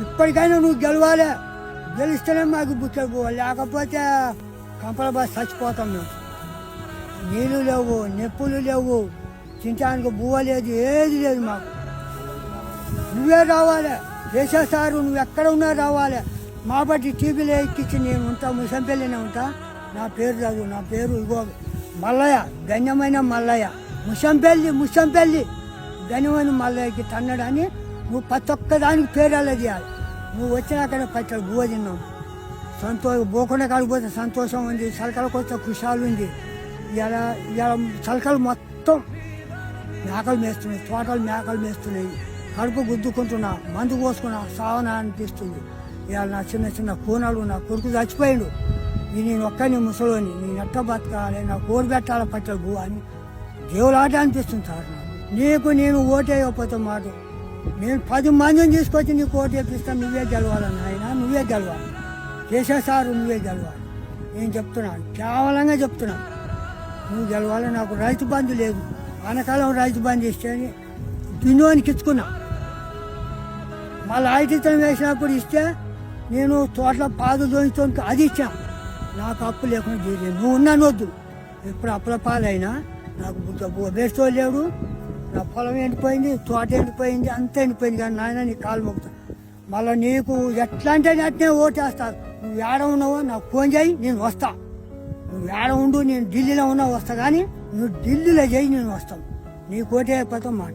ఇప్పటికైనా నువ్వు గెలవాలి. గెలిస్తేనే మాకు బుక్కలు పోవాలి లేకపోతే కంపలబాస్ చచ్చిపోతాం మేము. నీళ్ళు లేవు నొప్పులు లేవు. తినడానికి బువ్వ లేదు ఏది లేదు మాకు. నువ్వే రావాలి. చేసేస్తారు నువ్వు ఎక్కడ ఉన్నా రావాలి. మా బట్టి టీవీలో ఎక్కించి నేను ఉంటా ముసంపల్లినే ఉంటా. నా పేరు రాదు నా పేరు ఇగో మల్లయ్య ధన్యమైన మల్లయ్య. ముసంపల్లి ముసంపల్లి ధన్యమైన మల్లయ్యకి తన్నడని నువ్వు ప్రతి ఒక్కదానికి పేరాలు చేయాలి. నువ్వు వచ్చినాకనే పచ్చడి బువ్వ తిన్నావు సంతోషం పోకుండా కాడిపోతే సంతోషం ఉంది సలకలకు వస్తే కుషాలు ఉంది. ఇలా ఇలా సలకలు మొత్తం మేకలు మేస్తున్నాయి తోటలు మేకలు మేస్తున్నాయి. కడుపు గుద్దుకుంటున్నా మందు కోసుకున్నా సావన అనిపిస్తుంది. ఇలా నా చిన్న చిన్న కూనలు నా కొడుకు చచ్చిపోయాడు. నేను ఒక్కని ముసలోని నేను ఎట్ట బతకాలి నా కోడి పెట్టాలి పట్టలు భూ అని దేవులాట అనిపిస్తుంది సార్ నాకు. నీకు నేను ఓటేయకపోతే మాట నేను పది మందిని తీసుకొచ్చి నీకు ఓటు వేపిస్తాను నువ్వే గెలవాలని ఆయన నువ్వే గెలవాలి. చేసేసారు నువ్వే గెలవాలి. నేను చెప్తున్నాను కేవలంగా చెప్తున్నాను నువ్వు గెలవాలి నాకు రైతు బంధు లేదు. అనకాలం రైతు బంధు ఇస్తే దున్నోనికి ఇచ్చుకున్నా మళ్ళీ ఆయుధితం వేసినప్పుడు ఇస్తే నేను తోటలో పాదు దోనితో అది ఇచ్చా. నాకు అప్పు లేకుండా నువ్వు ఉన్నాను వద్దు ఎప్పుడు అప్పుల పాలైనా నాకు బుద్ధ వేస్తూ లేడు. నా పొలం ఎండిపోయింది తోట ఎండిపోయింది అంతా ఎండిపోయింది కానీ నాయన నీ కాలు మొక్కుతా. మళ్ళీ నీకు ఎట్లా అంటే అట్నే ఓటేస్తారు నువ్వు ఏడ ఉన్నావో నాకు ఫోన్ చేయి నేను వస్తా. నువ్వు ఏడ ఉండు నేను ఢిల్లీలో ఉన్నా వస్తా. కానీ నువ్వు ఢిల్లీలో చేయి నేను వస్తాను. నీకు కోటే అయిపోతాం మాట